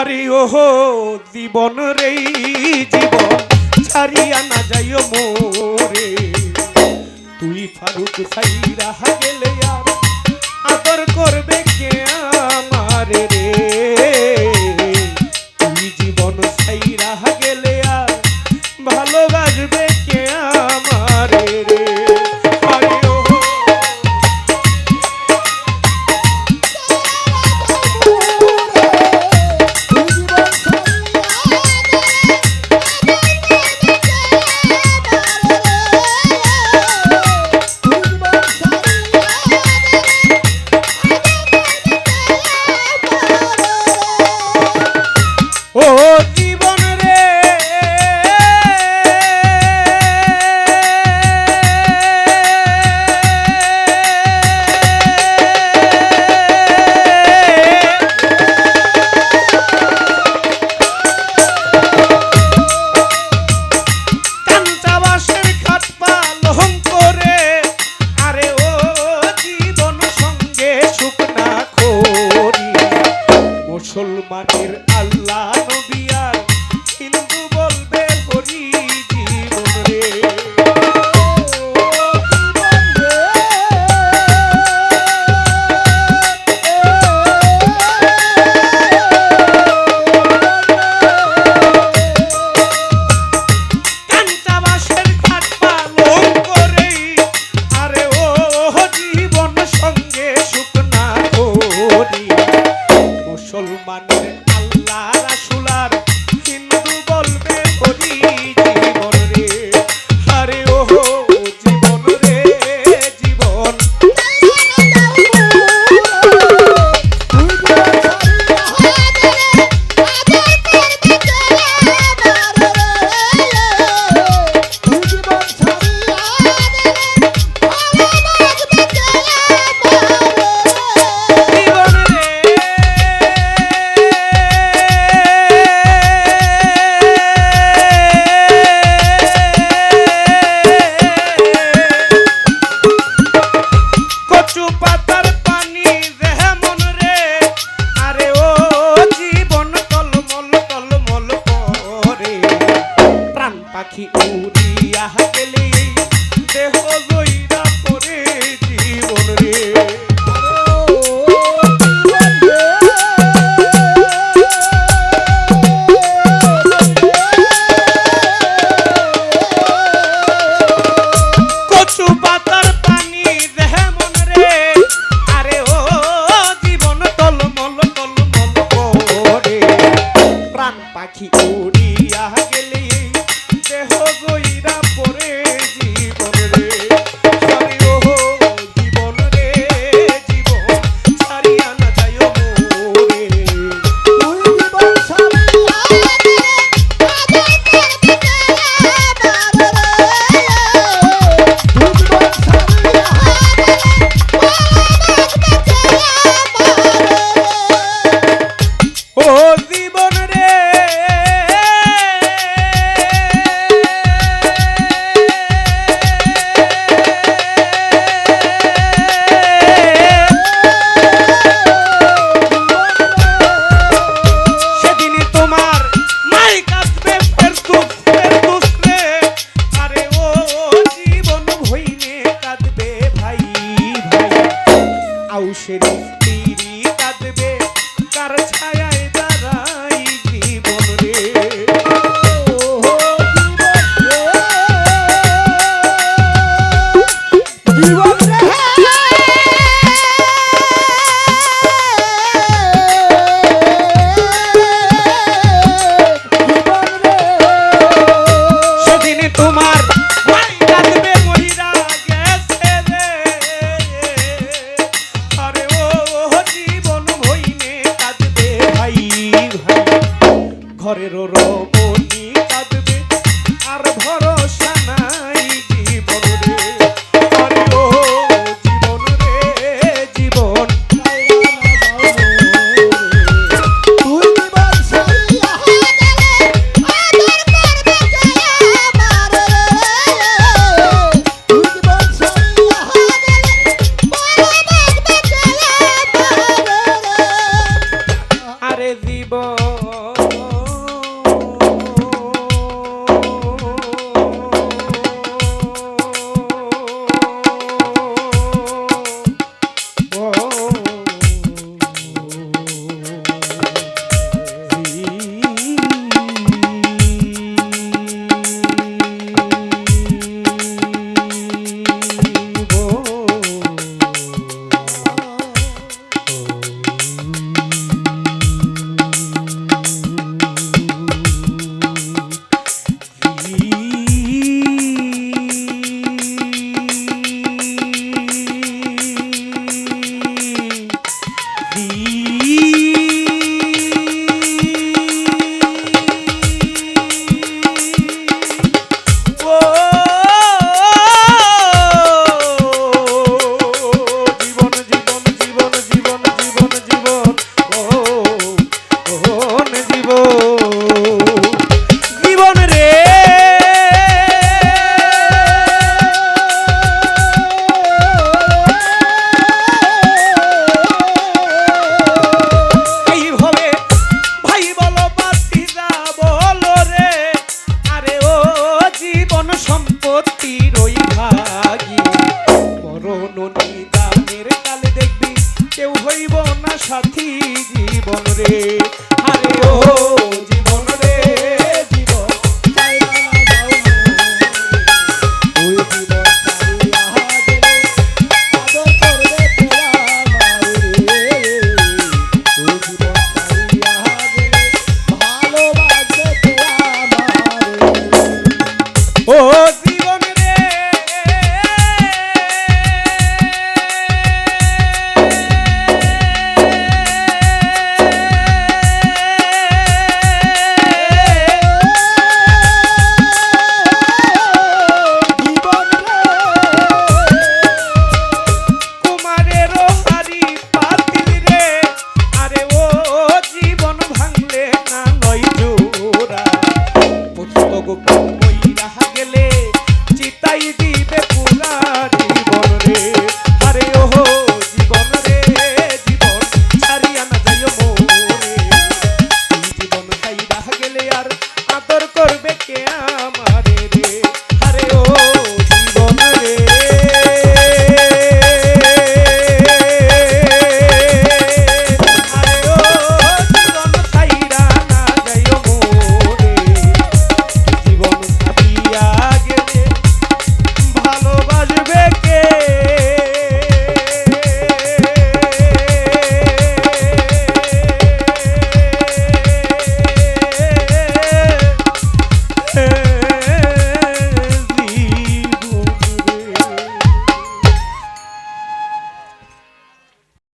আরে ওহ, জীবন রে, জীবন ছাড়িয়া না যাই মোরে। তুই ফারুক সাইরা গেলে আর আদর করবে কে আমারে রে? ও জীবন কান পাখি উড়িয়া গেলে দেহ লইরা পরে জীবন রে। সাথী জীবন রে।